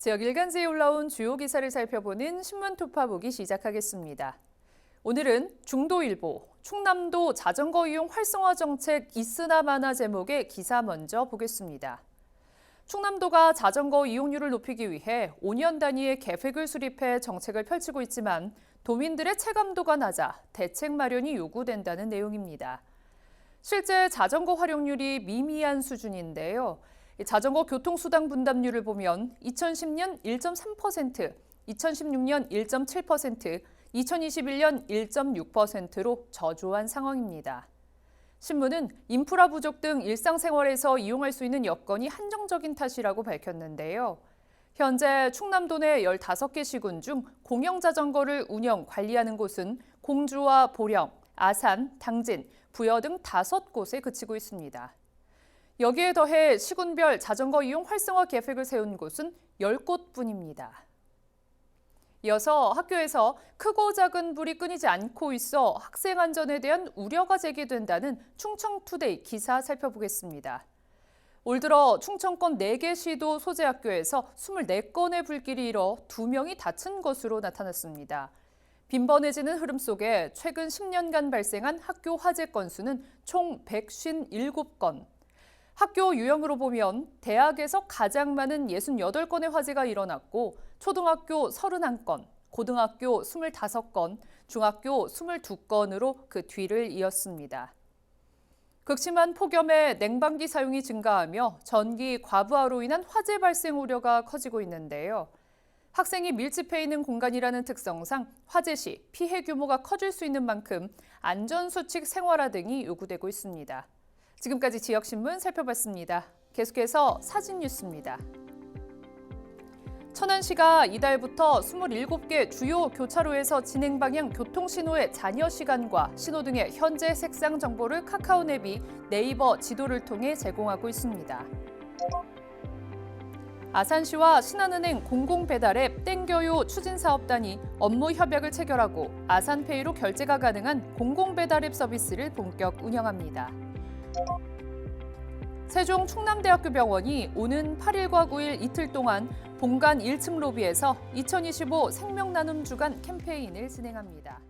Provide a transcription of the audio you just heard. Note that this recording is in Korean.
지역 일간지에 올라온 주요 기사를 살펴보는 신문 투파 보기 시작하겠습니다. 오늘은 중도일보, 충남도 자전거 이용 활성화 정책 있으나 마나 제목의 기사 먼저 보겠습니다. 충남도가 자전거 이용률을 높이기 위해 5년 단위의 계획을 수립해 정책을 펼치고 있지만 도민들의 체감도가 낮아 대책 마련이 요구된다는 내용입니다. 실제 자전거 활용률이 미미한 수준인데요. 이 자전거 교통수당 분담률을 보면 2010년 1.3%, 2016년 1.7%, 2021년 1.6%로 저조한 상황입니다. 신문은 인프라 부족 등 일상생활에서 이용할 수 있는 여건이 한정적인 탓이라고 밝혔는데요. 현재 충남도 내 15개 시군 중 공영자전거를 운영, 관리하는 곳은 공주와 보령, 아산, 당진, 부여 등 다섯 곳에 그치고 있습니다. 여기에 더해 시군별 자전거 이용 활성화 계획을 세운 곳은 10곳뿐입니다. 이어서 학교에서 크고 작은 불이 끊이지 않고 있어 학생 안전에 대한 우려가 제기된다는 충청투데이 기사 살펴보겠습니다. 올 들어 충청권 4개 시도 소재 학교에서 24건의 불길이 일어 2명이 다친 것으로 나타났습니다. 빈번해지는 흐름 속에 최근 10년간 발생한 학교 화재 건수는 총 157건. 학교 유형으로 보면 대학에서 가장 많은 68건의 화재가 일어났고 초등학교 31건, 고등학교 25건, 중학교 22건으로 그 뒤를 이었습니다. 극심한 폭염에 냉방기 사용이 증가하며 전기 과부하로 인한 화재 발생 우려가 커지고 있는데요. 학생이 밀집해 있는 공간이라는 특성상 화재 시 피해 규모가 커질 수 있는 만큼 안전수칙 생활화 등이 요구되고 있습니다. 지금까지 지역신문 살펴봤습니다. 계속해서 사진 뉴스입니다. 천안시가 이달부터 27개 주요 교차로에서 진행 방향 교통신호의 잔여 시간과 신호 등의 현재 색상 정보를 카카오 앱이 네이버 지도를 통해 제공하고 있습니다. 아산시와 신한은행 공공배달앱 땡겨요 추진사업단이 업무 협약을 체결하고 아산페이로 결제가 가능한 공공배달앱 서비스를 본격 운영합니다. 세종 충남대학교 병원이 오는 8일과 9일 이틀 동안 본관 1층 로비에서 2025 생명나눔 주간 캠페인을 진행합니다.